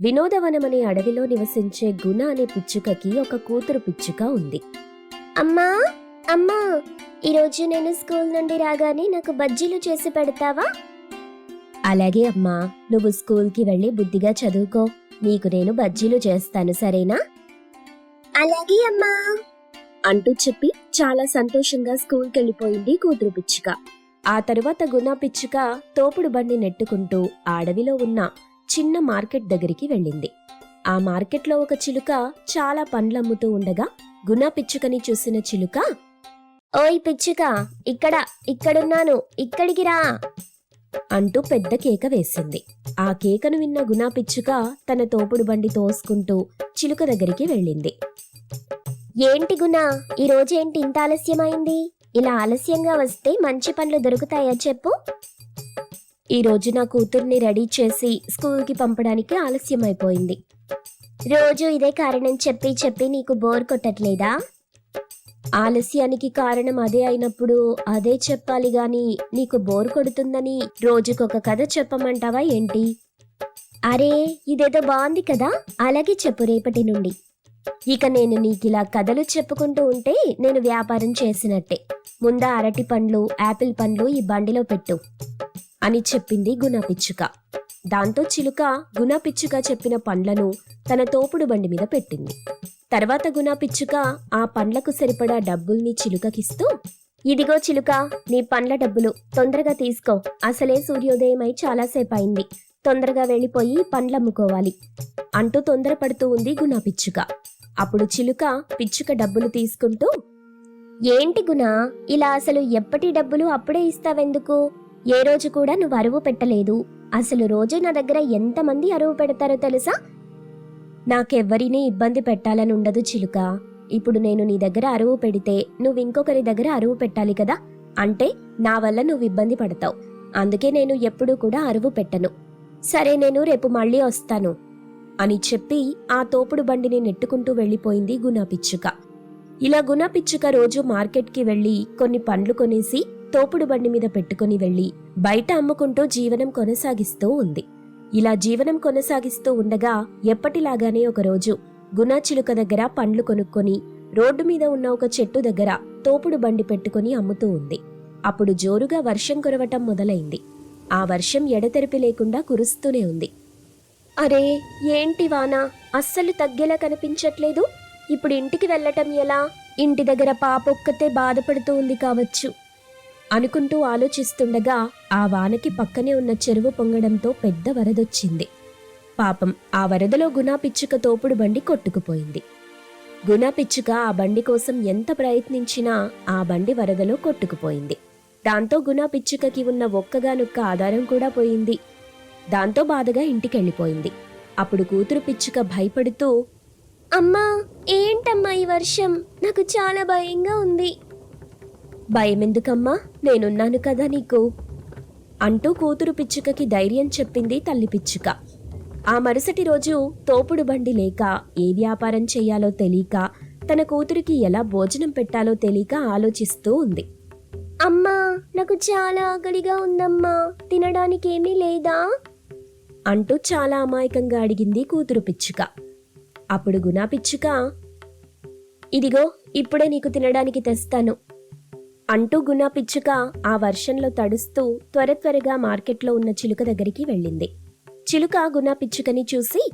వినోదవనమనే అడవిలో నివసించే గుణ అనే పిచ్చుకకి ఒక కూతురు పిచ్చుక ఉంది. అమ్మా! అమ్మా! ఈరోజు నేను స్కూల్ నుండి రాగానే నాకు బజ్జీలు చేసి పెడతావా? అలాగే అమ్మా! నువ్వు స్కూల్కి వెళ్ళి బుద్ధిగా చదువుకో. నీకు నేను బజ్జీలు చేస్తాను సరేనా? అలాగే అమ్మా! అంటూ చెప్పి చాలా సంతోషంగా స్కూల్కి వెళ్ళిపోయింది కూతురు పిచ్చుక. ఆ తరువాత గుణ పిచ్చుక తోపుడు బండి నెట్టుకుంటూ అడవిలో ఉన్న చిన్న మార్కెట్ దగ్గరికి వెళ్ళింది. ఆ మార్కెట్లో ఒక చిలుక చాలా పండ్లమ్ముతూ ఉండగా గుణ పిచ్చుకని చూసిన చిలుక ఓయ్ పిచ్చుక ఇక్కడ ఇక్కడున్నాను ఇక్కడికి రా అంటూ పెద్ద కేక వేసింది. ఆ కేకను విన్న గుణ పిచ్చుక తన తోపుడు బండి తోసుకుంటూ చిలుక దగ్గరికి వెళ్ళింది. ఏంటి గుణ ఈరోజు ఏంటి ఇంత ఆలస్యమైంది? ఇలా ఆలస్యంగా వస్తే మంచి పండ్లు దొరుకుతాయా చెప్పు? ఈ రోజు నా కూతుర్ని రెడీ చేసి స్కూల్కి పంపడానికి ఆలస్యం అయిపోయింది రోజు ఇదే కారణం చెప్పి చెప్పి నీకు బోర్ కొట్టట్లేదా? ఆలస్యానికి కారణం అదే అయినప్పుడు అదే చెప్పాలి గాని నీకు బోర్ కొడుతుందని రోజుకొక కథ చెప్పమంటావా ఏంటి? అరే ఇదేదో బాగుంది కదా? అలాగే చెప్పు రేపటి నుండి. ఇక నేను నీకిలా కథలు చెప్పుకుంటూ ఉంటే నేను వ్యాపారం చేసినట్టే. ముందా అరటి పండ్లు యాపిల్ పండ్లు ఈ బండిలో పెట్టు. అని చెప్పింది గుణపిచ్చుక దాంతో చిలుక గుణపిచ్చుక చెప్పిన పండ్లను తన తోపుడు బండి మీద పెట్టింది. తర్వాత గుణపిచ్చుక ఆ పండ్లకు సరిపడా డబ్బుల్ని చిలుకకిస్తూ ఇదిగో చిలుక నీ పండ్ల డబ్బులు తొందరగా తీసుకో. అసలే సూర్యోదయమై చాలాసేపు అయింది తొందరగా వెళ్ళిపోయి పండ్లమ్ముకోవాలి అంటూ తొందరపడుతూ ఉంది గుణపిచ్చుక అప్పుడు చిలుక పిచ్చుక డబ్బులు తీసుకుంటూ ఏంటి గుణ ఇలా అసలు ఎప్పటి డబ్బులు అప్పుడే ఇస్తావెందుకు? ఏ రోజు కూడా నువ్వు అరువు పెట్టలేదు. అసలు రోజు నా దగ్గర ఎంతమంది అరువు పెడతారో తెలుసా? నాకెవ్వరినీ ఇబ్బంది పెట్టాలని ఉండదు చిలుక. ఇప్పుడు నేను నీ దగ్గర అరువు పెడితే నువ్వు ఇంకొకరి దగ్గర అరువు పెట్టాలి కదా? అంటే నా వల్ల నువ్వు ఇబ్బంది పడతావు. అందుకే నేను ఎప్పుడూ కూడా అరువు పెట్టను. సరే నేను రేపు మళ్ళీ వస్తాను అని చెప్పి ఆ తోపుడు బండిని నెట్టుకుంటూ వెళ్ళిపోయింది గుణపిచ్చుక ఇలా గుణపిచ్చుక రోజు మార్కెట్కి వెళ్ళి కొన్ని పండ్లు కొనేసి తోపుడు బండి మీద పెట్టుకుని వెళ్ళి బయట అమ్ముకుంటూ జీవనం కొనసాగిస్తూ ఉంది. ఇలా జీవనం కొనసాగిస్తూ ఉండగా ఎప్పటిలాగానే ఒకరోజు గుణ చిలుక దగ్గర పండ్లు కొనుక్కొని రోడ్డు మీద ఉన్న ఒక చెట్టు దగ్గర తోపుడు బండి పెట్టుకుని అమ్ముతూ ఉంది. అప్పుడు జోరుగా వర్షం కురవటం మొదలైంది. ఆ వర్షం ఎడతెరిపి లేకుండా కురుస్తూనే ఉంది. అరే ఏంటి వాన? అస్సలు తగ్గేలా కనిపించట్లేదు? ఇప్పుడు ఇంటికి వెళ్ళటం ఎలా? ఇంటి దగ్గర పాపొక్కతే బాధపడుతూ ఉంది కావచ్చు. అనుకుంటూ ఆలోచిస్తుండగా ఆ వానకి పక్కనే ఉన్న చెరువు పొంగడంతో పెద్ద వరదొచ్చింది. పాపం ఆ వరదలో గుణా పిచ్చుక తోపుడు బండి కొట్టుకుపోయింది. గుణాపిచ్చుక ఆ బండి కోసం ఎంత ప్రయత్నించినా ఆ బండి వరదలో కొట్టుకుపోయింది. దాంతో గుణా పిచ్చుకకి ఉన్న ఒక్కగానొక్క ఆధారం కూడా పోయింది. దాంతో బాధగా ఇంటికెళ్ళిపోయింది. అప్పుడు కూతురు పిచ్చుక భయపడుతూ అమ్మా ఏంటమ్మా ఈ వర్షం? నాకు చాలా భయంగా ఉంది. భయమెందుకమ్మా? నేనున్నాను కదా నీకు? అంటూ కూతురు పిచ్చుకకి ధైర్యం చెప్పింది తల్లి పిచ్చుక. ఆ మరుసటి రోజు తోపుడు బండి లేక ఏ వ్యాపారం చేయాలో తెలియక తన కూతురికి ఎలా భోజనం పెట్టాలో తెలియక ఆలోచిస్తూ ఉంది. అమ్మా నాకు చాలా ఆకలిగా ఉందమ్మా. తినడానికి ఏమీ లేదా? అంటూ చాలా అమాయకంగా అడిగింది కూతురు పిచ్చుక. అప్పుడు గుణా పిచ్చుక ఇదిగో ఇప్పుడే నీకు తినడానికి తెస్తాను. అంటూ గుణా పిచ్చుక ఆ వర్షంలో తడుస్తూ త్వర త్వరగా మార్కెట్లో ఉన్న చిలుక దగ్గరికి వెళ్ళింది. చిలుక గునా పిచ్చుకని చూసి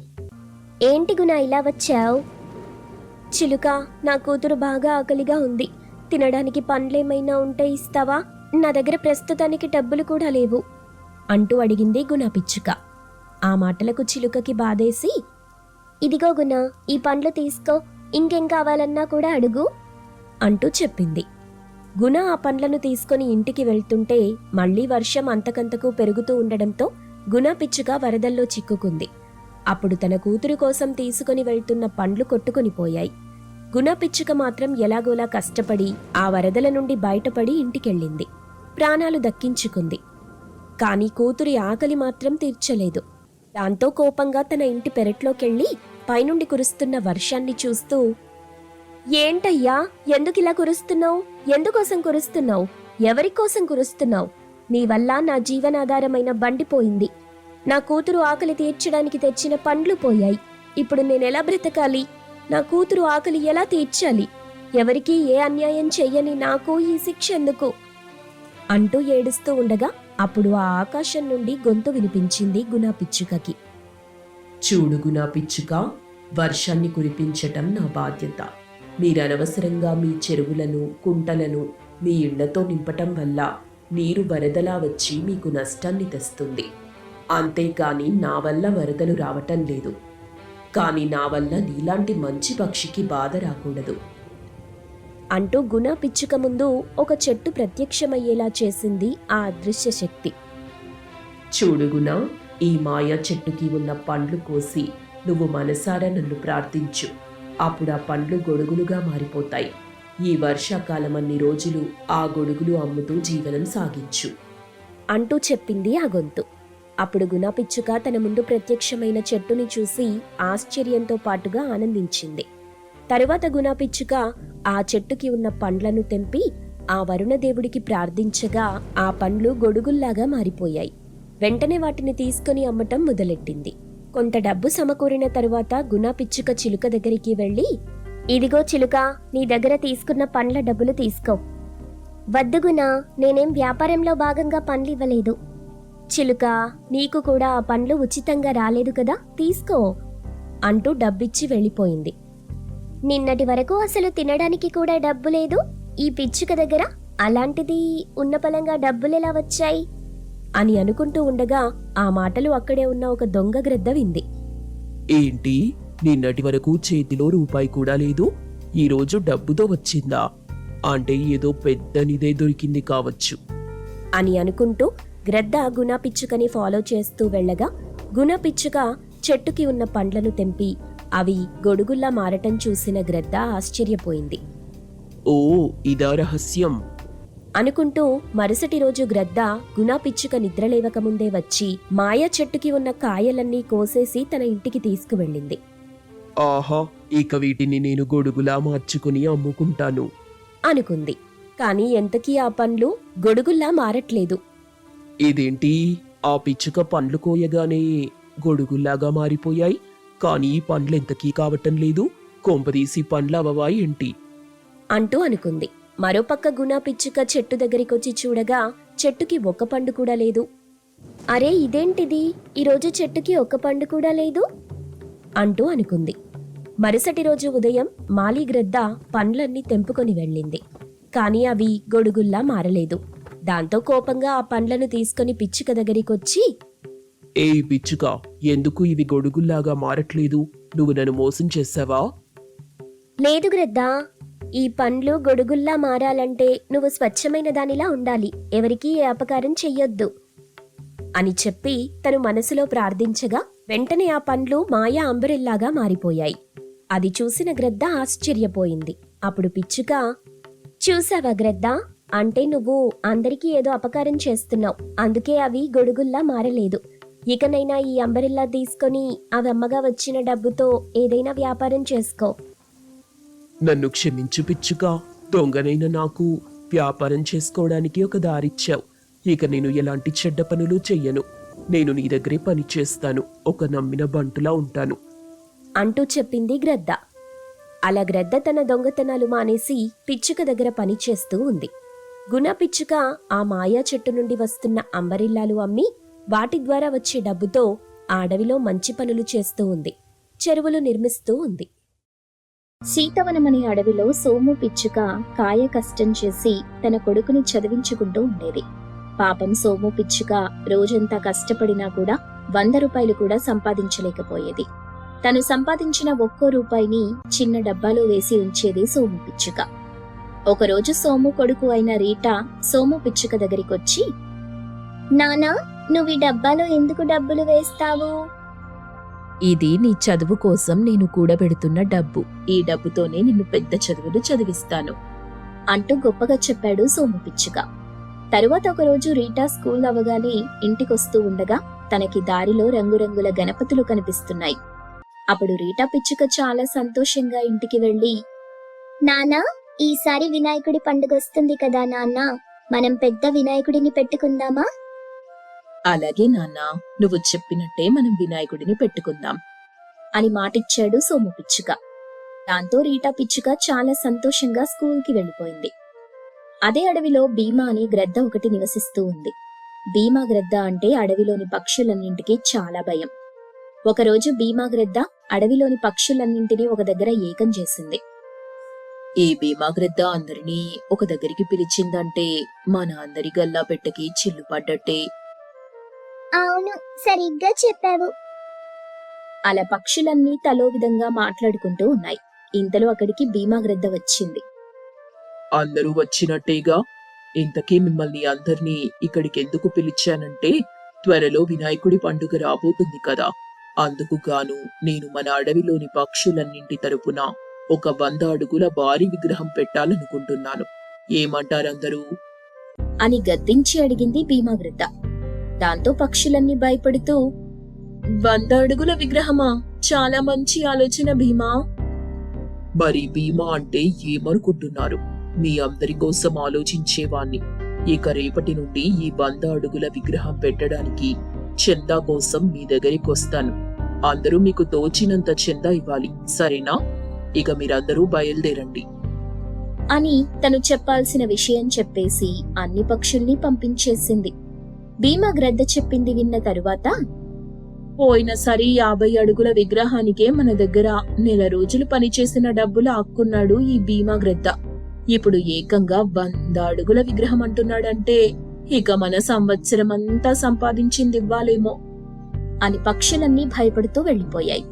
ఏంటి గునా ఇలా వచ్చావు? చిలుక నా కూతురు బాగా ఆకలిగా ఉంది. తినడానికి పండ్లేమైనా ఉంటే ఇస్తావా? నా దగ్గర ప్రస్తుతానికి డబ్బులు కూడా లేవు. అంటూ అడిగింది గుణ పిచ్చుక ఆ మాటలకు చిలుకకి బాధేసి ఇదిగో గునా ఈ పండ్లు తీసుకో. ఇంకేం కావాలన్నా కూడా అడుగు. అంటూ చెప్పింది. గుణ ఆ పండ్లను తీసుకొని ఇంటికి వెళ్తుంటే మళ్ళీ వర్షం అంతకంతకు పెరుగుతూ ఉండడంతో గుణ పిచ్చుక వరదల్లో చిక్కుకుంది. అప్పుడు తన కూతురు కోసం తీసుకుని వెళ్తున్న పండ్లు కొట్టుకుని పోయాయి. గుణ పిచ్చుక మాత్రం ఎలాగోలా కష్టపడి ఆ వరదల నుండి బయటపడి ఇంటికెళ్ళింది. ప్రాణాలు దక్కించుకుంది. కాని కూతురి ఆకలి మాత్రం తీర్చలేదు. దాంతో కోపంగా తన ఇంటి పెరట్లోకెళ్ళి పైనుండి కురుస్తున్న వర్షాన్ని చూస్తూ ఏంటయ్యా? ఎందుకిలా కురుస్తున్నావు? ఎందుకోసం కురుస్తున్నావు? ఎవరి కోసం కురుస్తున్నావు? నీ వల్ల నా జీవనాధారమైన బండి పోయింది. నా కూతురు ఆకలి తీర్చడానికి తెచ్చిన పండ్లు పోయాయి. ఇప్పుడు నేనెలా బ్రతకాలి? నా కూతురు ఆకలి ఎలా తీర్చాలి? ఎవరికీ ఏ అన్యాయం చెయ్యని నాకు ఈ శిక్ష ఎందుకు? అంటూ ఏడుస్తూ ఉండగా అప్పుడు ఆ ఆకాశం నుండి గొంతు వినిపించింది గునా పిచ్చుకకి. చూడు గునా పిచ్చుక వర్షాన్ని కురిపించటం నా బాధ్యత. మీరనవసరంగా మీ చెరువులను కుంటలను మీ ఇళ్ళతో నింపటం వల్ల నీరు వరదలా వచ్చి మీకు నష్టాన్ని తెస్తుంది. అంతేకాని నా వల్ల వరదలు రావటం లేదు. కానీ నా వల్ల నీలాంటి మంచి పక్షికి బాధ రాకూడదు. అంటూ గుణ పిచ్చుక ముందు ఒక చెట్టు ప్రత్యక్షమయ్యేలా చేసింది ఆ అదృశ్య శక్తి. చూడుగునా ఈ మాయ చెట్టుకి ఉన్న పండ్లు కోసి నువ్వు మనసారా నన్ను ప్రార్థించు. అప్పుడు ఆ పండ్లు గొడుగులుగా మారిపోతాయి. ఈ వర్షాకాలం అన్ని రోజులు ఆ గొడుగులు అమ్ముతూ జీవనం సాగించు. అంటూ చెప్పింది ఆ గొంతు. అప్పుడు గుణ పిచ్చుక తన ముందు ప్రత్యక్షమైన చెట్టుని చూసి ఆశ్చర్యంతో పాటుగా ఆనందించింది. తరువాత గుణ పిచ్చుక ఆ చెట్టుకి ఉన్న పండ్లను తెంపి ఆ వరుణదేవుడికి ప్రార్థించగా ఆ పండ్లు గొడుగుల్లాగా మారిపోయాయి. వెంటనే వాటిని తీసుకుని అమ్మటం మొదలెట్టింది. కొంత డబ్బు సమకూరిన తరువాత గుణ పిచ్చుక చిలుక దగ్గరికి వెళ్ళి ఇదిగో చిలుక నీ దగ్గర తీసుకున్న పండ్ల డబ్బులు తీసుకో. వద్దుగున నేనేం వ్యాపారంలో భాగంగా పండ్లు ఇవ్వలేదు. చిలుక నీకు కూడా ఆ పండ్లు ఉచితంగా రాలేదు కదా తీసుకో అంటూ డబ్బిచ్చి వెళ్ళిపోయింది. నిన్నటి వరకు అసలు తినడానికి కూడా డబ్బు లేదు. ఈ పిచ్చుక దగ్గర అలాంటిది ఉన్న పలంగా డబ్బులెలా వచ్చాయి? అని అనుకుంటూ ఉండగా ఆ మాటలు అక్కడే ఉన్న ఒక దొంగ గ్రద్ద వింది. ఏంటి? నిన్నటి వరకు చేతిలో రూపాయి కూడా లేదు. ఈరోజు డబ్బుతో వచ్చిందా? అంటే ఏదో పెద్దనిదే దొరికింది కావచ్చు. అని అనుకుంటూ గ్రద్ద గుణ పిచ్చుకని ఫాలో చేస్తూ వెళ్ళగా గుణ పిచ్చుక చెట్టుకి ఉన్న పండ్లను తెంపి అవి గొడుగుల్లా మారటం చూసిన గ్రద్ద ఆశ్చర్యపోయింది. ఓ ఇదా రహస్యం. అనుకుంటూ మరుసటి రోజు గ్రద్ద గుణ పిచ్చుక నిద్రలేవకముందే వచ్చి మాయా చెట్టుకి ఉన్న కాయలన్నీ కోసేసి తన ఇంటికి తీసుకువెళ్ళింది. ఆహా ఇక వీటిని నేను గొడుగులా మార్చుకుని అమ్ముకుంటాను. అనుకుంది. కాని ఎంతకీ ఆ పండ్లు గొడుగుల్లా మారట్లేదు. ఇదేంటి? ఆ పిచ్చుక పండ్లు కోయగానే గొడుగుల్లాగా మారిపోయాయి. కానీ ఈ పండ్లు ఎంతకీ కావటం లేదు. కొంపదీసి పండ్లు అవవా ఏంటి? అంటూ అనుకుంది. మరోపక్క గుణ పిచ్చుక చెట్టు దగ్గరికొచ్చి చూడగా చెట్టుకి ఒక్క పండు కూడా లేదు. అరే ఇదేంటిది? ఈరోజు చెట్టుకి ఒక్క పండు కూడా లేదు? అంటూ అనుకుంది. మరుసటి రోజు ఉదయం మాలిగ్రద్ద పండ్లన్నీ తెంపుకొని వెళ్ళింది. కాని అవి గొడుగుల్లా మారలేదు. దాంతో కోపంగా ఆ పండ్లను తీసుకొని పిచ్చుక దగ్గరికొచ్చి ఏ పిచ్చుక ఎందుకు ఇవి గొడుగుల్లాగా మారట్లేదు? నువ్వు నన్ను మోసం చేసావా? లేదు గ్రద్దా. ఈ పండ్లు గొడుగుల్లా మారాలంటే నువ్వు స్వచ్ఛమైన దానిలా ఉండాలి. ఎవరికీ ఏ అపకారం చెయ్యొద్దు. అని చెప్పి తను మనసులో ప్రార్థించగా వెంటనే ఆ పండ్లు మాయా అంబరిల్లాగా మారిపోయాయి. అది చూసిన గ్రద్ద ఆశ్చర్యపోయింది. అప్పుడు పిచ్చుక చూసావా గ్రద్ద? అంటే నువ్వు అందరికీ ఏదో అపకారం చేస్తున్నావు. అందుకే అవి గొడుగుల్లా మారలేదు. ఇకనైనా ఈ అంబరిల్లా తీసుకొని అవి అమ్మగా వచ్చిన డబ్బుతో ఏదైనా వ్యాపారం చేసుకో. నన్ను క్షమించు పిచ్చుక. దొంగనైన నాకు వ్యాపారం చేసుకోవడానికి ఒక దారిచ్చావు. ఇక నేను ఎలాంటి చెడ్డ పనులు చెయ్యను. నేను నీ దగ్గరే పని చేస్తాను. ఒక నమ్మిన బంటులా ఉంటాను. అంటూ చెప్పింది గ్రద్ద. అలా గ్రద్ద తన దొంగతనాలు మానేసి పిచ్చుక దగ్గర పని చేస్తూ ఉంది. గుణ పిచ్చుక ఆ మాయా చెట్టు నుండి వస్తున్న అంబరిల్లాలు అమ్మి వాటి ద్వారా వచ్చే డబ్బుతో ఆ అడవిలో మంచి పనులు చేస్తూ ఉంది. చెరువులు నిర్మిస్తూ ఉంది. సీతవనమనే అడవిలో సోము పిచ్చుక కాయ కష్టం చేసి తన కొడుకుని చదివించుకుంటూ ఉండేది. పాపం సోము పిచ్చుక రోజంతా కష్టపడినా కూడా వంద రూపాయలు కూడా సంపాదించలేకపోయేది. తను సంపాదించిన ఒక్కో రూపాయిని చిన్న డబ్బాలో వేసి ఉంచేది సోము పిచ్చుక. ఒకరోజు సోము కొడుకు అయిన రీటా సోము పిచ్చుక దగ్గరికొచ్చి నానా నువ్వు ఈ డబ్బాలో ఎందుకు డబ్బులు వేస్తావు? ఇది నీ చదువు కోసం నేను కూడబెడుతున్న డబ్బు. ఈ డబ్బుతోనే నిన్ను పెద్ద చదువులు చదివిస్తాను. అంటూ గొప్పగా చెప్పాడు సోము పిచ్చుక. తరువాత ఒకరోజు రీటా స్కూల్ అవగానే ఇంటికొస్తూ ఉండగా తనకి దారిలో రంగురంగుల గణపతులు కనిపిస్తున్నాయి. అప్పుడు రీటా పిచ్చుక చాలా సంతోషంగా ఇంటికి వెళ్ళి నానా ఈసారి వినాయకుడి పండుగ వస్తుంది కదా నాన్న. మనం పెద్ద వినాయకుడిని పెట్టుకుందామా? అలాగే నాన్న నువ్వు చెప్పినట్టే మనం వినాయకుడిని పెట్టుకుందాం అని మాటిచ్చాడు సోము పిచ్చుక. దాంతో రీటా పిచ్చుక చాలా సంతోషంగా స్కూల్కి వెళ్ళిపోయింది. అదే అడవిలో భీమా అని గ్రద్ద ఒకటి నివసిస్తూ ఉంది. భీమా గ్రద్ద అంటే అడవిలోని పక్షులన్నింటికి చాలా భయం. ఒకరోజు భీమా గ్రద్ద అడవిలోని పక్షులన్నింటినీ ఒక దగ్గర ఏకం చేసింది. ఈ భీమా గ్రద్ద అందరినీ ఒక దగ్గరికి పిలిచిందంటే మన అందరి గల్లా పెట్టకి చిల్లు పడ్డట్టే అవును సరిగ్గా చెప్పావు. అలా పక్షులన్నీ తలో విధంగా మాట్లాడుకుంటూ ఉన్నాయి. ఇంతలో అక్కడికి భీమా గ్రద్ద వచ్చింది. అందరూ వచ్చినట్టేగా? ఇంతకీ మిమ్మల్ని అందరినీ ఇక్కడికి ఎందుకు పిలిచానంటే త్వరలో వినాయకుడి పండుగ రాబోతుంది కదా. అందుకు గాను నేను మన అడవిలోని పక్షులన్నింటి తరపున ఒక వంద అడుగుల భారీ విగ్రహం పెట్టాలనుకుంటున్నాను. ఏమంటారందరూ? అని గద్దించి అడిగింది భీమా గ్రద్ద దాంతో పక్షులన్నీ భయపడుతూ వంద అడుగుల విగ్రహమా? చాలా మంచి ఆలోచన భీమా. మరి భీమా అంటే ఏమనుకుంటున్నారు? మీ అందరి కోసం ఆలోచించేవాణ్ణి. ఇక రేపటి నుండి ఈ వంద అడుగుల విగ్రహం పెట్టడానికి చందా కోసం మీ దగ్గరికి వస్తాను. అందరూ మీకు తోచినంత చందా ఇవ్వాలి సరేనా? ఇక మీరందరూ బయలుదేరండి. అని తను చెప్పాల్సిన విషయం చెప్పేసి అన్ని పక్షుల్ని పంపించేసింది. భీమా గ్రద్ద చెప్పింది విన్న తరువాత పోయినసారి యాభై అడుగుల విగ్రహానికే మన దగ్గర నెల రోజులు పనిచేసిన డబ్బులు ఆక్కున్నాడు ఈ భీమా గ్రద్ద. ఇప్పుడు ఏకంగా వంద అడుగుల విగ్రహం అంటున్నాడంటే ఇక మన సంవత్సరం అంతా సంపాదించింది ఇవ్వాలేమో అని పక్షులన్నీ భయపడుతూ వెళ్ళిపోయాయి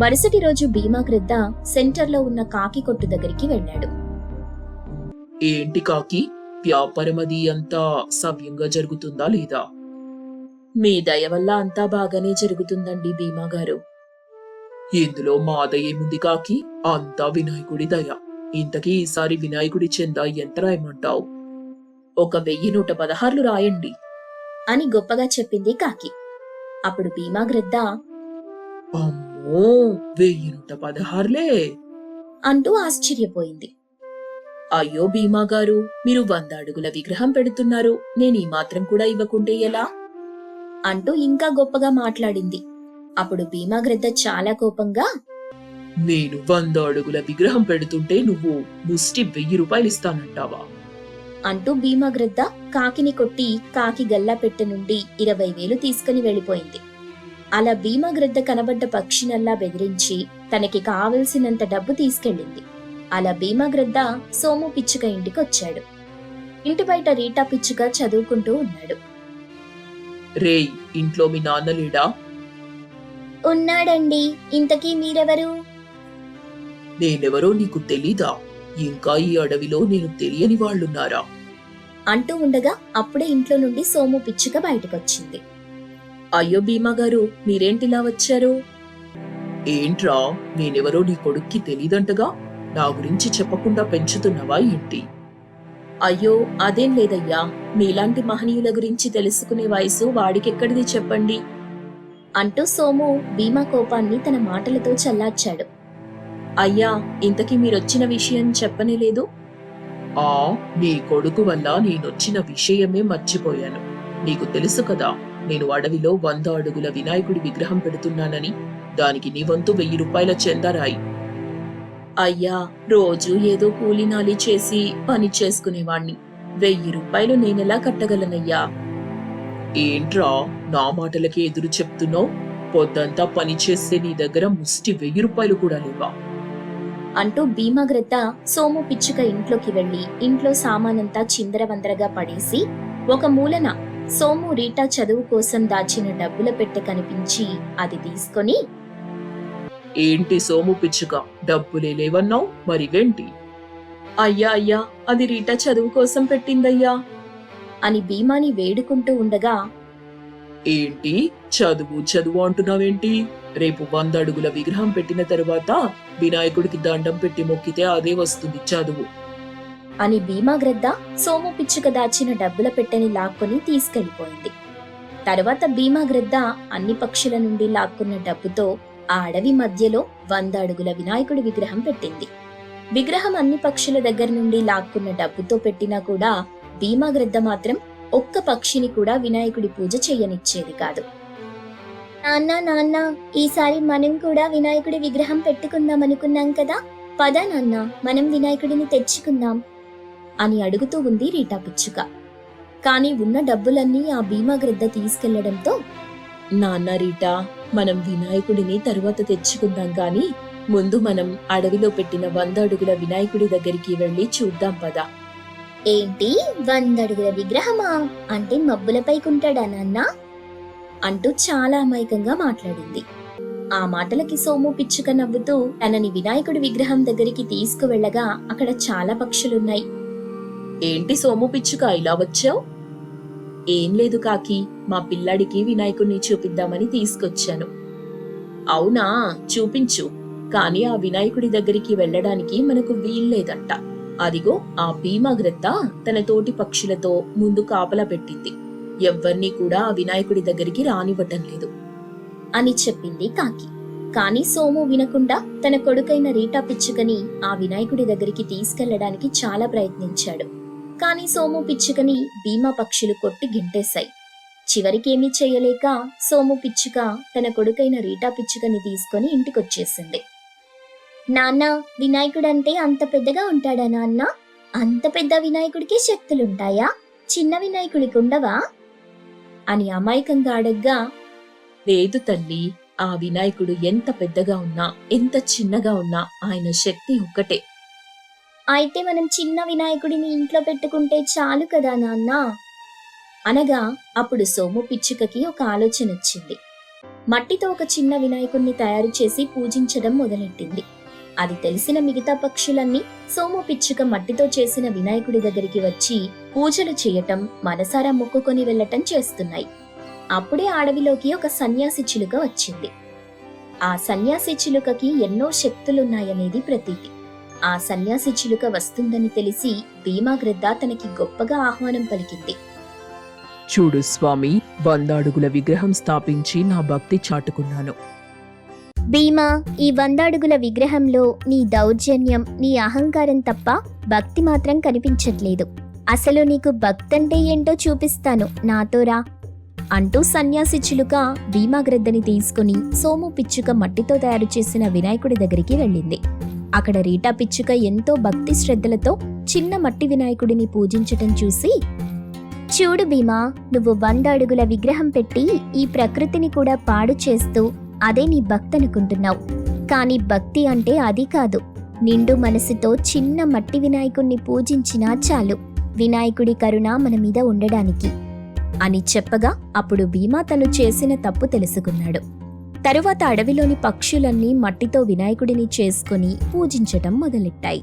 మరుసటి రోజు భీమా గ్రద్ద సెంటర్లో ఉన్న కాకి కొట్టు దగ్గరికి వెళ్ళాడు. ఏంటి కాకి? వ్యాపారం అది అంతా సవ్యంగా జరుగుతుందా లేదా? మీ దయ వల్ల అంతా బాగానే జరుగుతుందండి భీమా గారు. ఇందులో మా ఏముంది కాకి? అంతా వినాయకుడి దయ. ఇంతకీ ఈసారి వినాయకుడి చెందా ఎంత రాయమంటావు? ఒక వెయ్యి నూట పదహార్లు రాయండి. అని గొప్పగా చెప్పింది కాకి. అప్పుడు భీమా గ్రద్ద అమ్మో వెయ్యి నూట పదహారులే! అంటూ ఆశ్చర్యపోయింది. అయ్యో భీమా గారు మీరు వంద అడుగుల విగ్రహం పెడుతున్నారు నేను ఈ మాత్రం కూడా ఇవ్వకుంటే ఎలా? అంటూ ఇంకా గొప్పగా మాట్లాడింది. అప్పుడు భీమా గ్రద్ద చాలా కోపంగా నేను వంద అడుగుల విగ్రహం పెడుతుంటే నువ్వు ముష్టి వెయ్యి రూపాయలు ఇస్తానంటావా? అంటూ భీమా గ్రద్ద కాకిని కొట్టి కాకి గల్లా పెట్టె నుండి ఇరవై వేలు తీసుకుని వెళ్ళిపోయింది. అలా భీమా గ్రద్ద కనబడ్డ పక్షినల్లా బెదిరించి తనకి కావలసినంత డబ్బు తీసుకెళ్ళింది. అలా భీమా గ్రద్ద సోము పిచ్చుక ఇంటికి వచ్చాడు ఇంటి బయట రీటా పిచ్చుక చదువుకుంటూ ఉన్నాడు. రేయ్ ఇంట్లో మీ నాన్న లేడా? ఉన్నాడండి. ఇంతకీ మీరెవరు? నేనెవరో నీకు తెలీదా? ఇంకా ఈ అడవిలో నేను తెలియని వాళ్ళున్నారా? అంటూ ఉండగా అప్పుడే ఇంట్లో నుండి సోము పిచ్చుక బయటకొచ్చింది. అయ్యో భీమా గారు మీరేంటిలా వచ్చారు? ఏంట్రా నేనెవరో నీ కొడుక్కి తెలీదంటగా? నా గురించి చెప్పకుండా పెంచుతున్నావా ఏంటి అయ్యో అదేం లేదయ్యా. మీలాంటి మహనీయుల గురించి తెలుసుకునే వయసు వాడికెక్కడిది చెప్పండి? అంటూ సోము భీమా కోపాన్ని తన మాటలతో చల్లార్చాడు. అయ్యా ఇంతకీ మీరొచ్చిన విషయం చెప్పనే లేదు? ఆ నీ కొడుకు వల్ల నేనొచ్చిన విషయమే మర్చిపోయాను. నీకు తెలుసు కదా నేను అడవిలో వంద అడుగుల వినాయకుడి విగ్రహం పెడుతున్నానని. దానికి నీ వంతు వెయ్యి రూపాయల చెందరాయి అయ్యా రోజు ఏదో కూలినాలి చేసి పని చేసుకునేవాణ్ణి. వెయ్యి రూపాయలు నేనెలా కట్టగలనయ్యా? ఏంట్రా నా మాటలకి ఎదురు చెప్తున్నావు? పొద్దంతా పని చేస్తే నీ దగ్గర ముష్టి వెయ్యి రూపాయలు కూడా లేవా? అంటూ భీమాగ్రద్ద సోము పిచ్చుక ఇంట్లోకి వెళ్ళి ఇంట్లో సామానంతా చిందరవందరగా పడేసి ఒక మూలన సోము రీటా చదువు కోసం దాచిన డబ్బుల పెట్టె కనిపించి అది తీసుకొని ఏంటి సోము పిచ్చుక? డబ్బులే లేవన్నావు మరి వెంటి అయ్యా అయ్యా అది రీటా చదువు కోసం పెట్టిందయ్యా. అని భీమాని వేడుకుంటూ ఉండగా ఏంటి? చదువు చదువు అంటున్నావేంటి? రేపు వంద అడుగుల విగ్రహం పెట్టిన తరువాత వినాయకుడికి దండం పెట్టి మొక్కితే అదే వస్తుంది చదువు. అని భీమాగ్రద్ద సోము పిచ్చుక దాచిన డబ్బుల పెట్టెని లాక్కొని తీసుకెళ్ళిపోయింది తర్వాత భీమాగ్రద్ద అన్ని పక్షుల నుండి లాక్కున్న డబ్బుతో ఆ అడవి మధ్యలో వంద అడుగుల వినాయకుడి విగ్రహం పెట్టింది. విగ్రహం అన్ని పక్షుల దగ్గర నుండి లాక్కున్న డబ్బుతో పెట్టినా కూడా భీమాగ్రద్ద మాత్రం ఒక్క పక్షిని కూడా వినాయకుడి పూజ చెయ్యనిచ్చేది కాదు. నాన్న నాన్న ఈసారి మనం కూడా వినాయకుడి విగ్రహం పెట్టుకుందాం అనుకున్నాం కదా? పద నాన్న మనం వినాయకుడిని తెచ్చుకుందాం అని అడుగుతూ ఉంది రీటా పిచ్చుక. కానీ ఉన్న డబ్బులన్నీ ఆ భీమాగ్రద్ద తీసుకెళ్ళడంతో నాన్న రీటా మనం వినాయకుడిని తరువాత తెచ్చుకుందాం గాని ముందు మనం అడవిలో పెట్టిన వంద అడుగుల వినాయకుడి దగ్గరికి వెళ్ళి చూద్దాం పదా. ఏంటి? వందడుగుల విగ్రహమా? అంటే మబ్బులపై కుంటాడా నాన్న? అంటూ చాలా అమాయకంగా మాట్లాడింది. ఆ మాటలకి సోము పిచ్చుక నవ్వుతూ తనని వినాయకుడి విగ్రహం దగ్గరికి తీసుకువెళ్ళగా అక్కడ చాలా పక్షులున్నాయి. ఏంటి సోము పిచ్చుక ఇలా వచ్చావు? ఏం లేదు కాకి మా పిల్లాడికి వినాయకుణ్ణి చూపిద్దామని తీసుకొచ్చాను. అవునా? చూపించు. కానీ ఆ వినాయకుడి దగ్గరికి వెళ్ళడానికి మనకు వీల్లేదంట అదిగో ఆ భీమాగ్రత్త తన తోటి పక్షులతో ముందు కాపలా పెట్టింది. ఎవ్వర్నీ కూడా ఆ వినాయకుడి దగ్గరికి రానివ్వటం లేదు. అని చెప్పింది కాకి. కాని సోము వినకుండా తన కొడుకైన రీటా పిచ్చుకని ఆ వినాయకుడి దగ్గరికి తీసుకెళ్ళడానికి చాలా ప్రయత్నించాడు. కాని సోము పిచ్చుకని భీమా పక్షులు కొట్టి గింటేశాయి చివరికేమీ చేయలేక సోము పిచ్చుక తన కొడుకైన రీటా పిచ్చుకని తీసుకొని ఇంటికొచ్చేసింది. నాన్న వినాయకుడంటే అంత పెద్దగా ఉంటాడా నాన్న? అంత పెద్ద వినాయకుడికి శక్తులుంటాయా? చిన్న వినాయకుడికి ఉండవా అని అమాయకంగా అడగ్గా లేదు తల్లి ఆ వినాయకుడు ఎంత పెద్దగా ఉన్నా ఎంత చిన్నగా ఉన్నా ఆయన శక్తి ఒక్కటే. అయితే మనం చిన్న వినాయకుడిని ఇంట్లో పెట్టుకుంటే చాలు కదా నాన్న? అనగా అప్పుడు సోము పిచ్చుకకి ఒక ఆలోచన వచ్చింది మట్టితో ఒక చిన్న వినాయకుడిని తయారు చేసి పూజించడం మొదలెట్టింది. అది తెలిసిన మిగతా పక్షులన్నీ సోము పిచ్చుక మట్టితో చేసిన వినాయకుడి దగ్గరికి వచ్చి పూజలు చేయటం మనసారా మొక్కుకొని వెళ్ళటం చేస్తున్నాయి. అప్పుడే అడవిలోకి ఒక సన్యాసి చిలుక వచ్చింది. ఆ సన్యాసి చిలుకకి ఎన్నో శక్తులున్నాయనేది ప్రతీతి. ఆ సన్యాసి చిలుక వస్తుందని తెలిసి భీమాగ్రద్ద తనకి గొప్పగా ఆహ్వానం పలికింది. చూడు స్వామి వంద అడుగుల విగ్రహం స్థాపించి నా భక్తి చాటుకున్నాను. భీమా ఈ వంద అడుగుల విగ్రహంలో నీ దౌర్జన్యం నీ అహంకారం తప్ప భక్తి మాత్రం కనిపించట్లేదు. అసలు నీకు భక్తంటే ఏంటో చూపిస్తాను. నాతో రా. అంటూ సన్యాసి చిలుక భీమాగ్రద్దని తీసుకుని సోము పిచ్చుక మట్టితో తయారు చేసిన వినాయకుడి దగ్గరికి వెళ్ళింది. అక్కడ రీటా పిచ్చుక ఎంతో భక్తి శ్రద్ధలతో చిన్న మట్టి వినాయకుడిని పూజించటం చూసి చూడు భీమా నువ్వు వంద అడుగుల విగ్రహం పెట్టి ఈ ప్రకృతిని కూడా పాడు చేస్తూ అదే నీ భక్తి అనుకుంటున్నావు కానీ భక్తి అంటే అది కాదు. నిండు మనసుతో చిన్న మట్టి వినాయకుణ్ణి పూజించినా చాలు. వినాయకుడి కరుణ మన మీద ఉండడానికి. అని చెప్పగా అప్పుడు భీమా తను చేసిన తప్పు తెలుసుకున్నాడు. తరువాత అడవిలోని పక్షులన్నీ మట్టితో వినాయకుడిని చేసుకుని పూజించటం మొదలెట్టాయి.